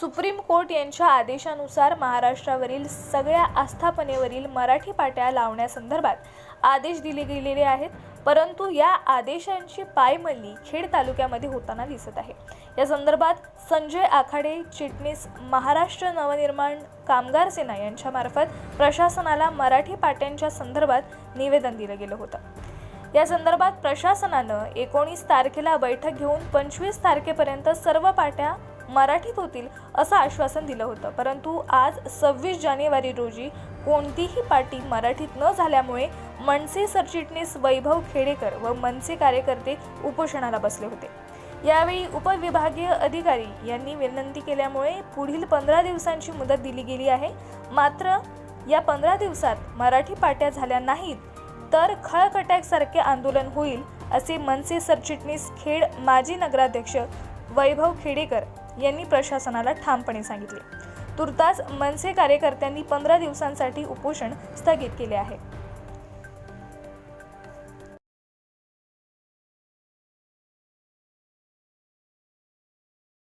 Supreme court यांच्या आदेशानुसार महाराष्ट्रावरील सगळ्या आस्थापनेवरील मराठी पाट्या लावण्यासंदर्भात आदेश दिले गेलेले आहेत. परंतु या आदेशांची पायमल्ली खेड तालुक्यामध्ये होताना दिसत आहे. या संदर्भात संजय आखाडे चिटणीस महाराष्ट्र नवनिर्माण कामगार सेना यांच्यामार्फत प्रशासनाला मराठी पाट्यांच्या संदर्भात निवेदन दिलं गेलं होतं. या संदर्भात प्रशासनानं एकोणीस तारखेला बैठक घेऊन पंचवीस तारखेपर्यंत सर्व पाट्या मराठीत होतील असं आश्वासन दिलं होतं. परंतु आज सव्वीस जानेवारी रोजी कोणतीही पाटी मराठीत न झाल्यामुळे मनसे सरचिटणीस वैभव खेडेकर व मनसे कार्यकर्ते उपोषणाला बसले होते. यावेळी उपविभागीय अधिकारी यांनी विनंती केल्यामुळे पुढील पंधरा दिवसांची मुदत दिली गेली आहे. मात्र या पंधरा दिवसात मराठी पाट्या झाल्या नाहीत तर खळकटॅकसारखे आंदोलन होईल असे मनसे सरचिटणीस खेड माजी नगराध्यक्ष वैभव खेडेकर यांनी प्रशासनाला ठामपणे सांगितले. तुर्तास मनसे कार्यकर्त्यांनी पंधरा दिवसांसाठी उपोषण स्थगित केले आहे.